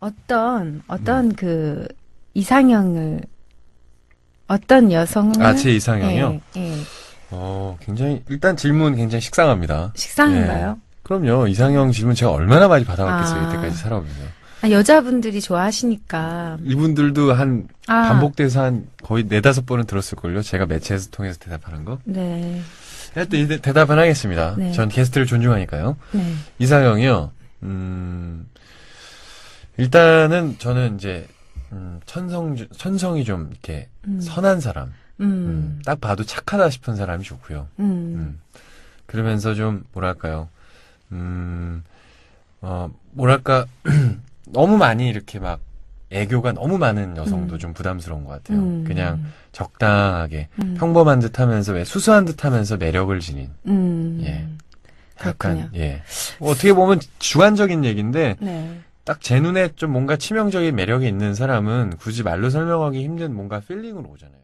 어떤 어떤 그 이상형을 어떤 여성을 아, 제 이상형이요? 예, 예. 어, 굉장히, 일단 질문 굉장히 식상합니다. 식상인가요? 그럼요. 이상형 질문 제가 얼마나 많이 받아왔겠어요. 아. 이때까지 살아오면서. 아, 여자분들이 좋아하시니까 이분들도 한, 아, 반복돼서 한 거의 네다섯 번은 들었을걸요. 제가 매체에서 통해서 대답하는 거. 네, 일단 대답은 하겠습니다. 네. 전 게스트를 존중하니까요. 네, 이상형이요. 음, 일단은 저는 이제, 음, 천성, 천성이 좀 이렇게 음, 선한 사람. 음, 음, 딱 봐도 착하다 싶은 사람이 좋고요. 음, 음. 그러면서 좀, 뭐랄까요. 음, 어, 뭐랄까. 너무 많이 이렇게 막 애교가 너무 많은 여성도 음. 좀 부담스러운 것 같아요. 음, 그냥 적당하게 음, 평범한 듯 하면서 왜 수수한 듯 하면서 매력을 지닌 음, 예. 그렇군요. 약간 예. 뭐 어떻게 보면 주관적인 얘기인데 네, 딱 제 눈에 좀 뭔가 치명적인 매력이 있는 사람은 굳이 말로 설명하기 힘든 뭔가 필링으로 오잖아요.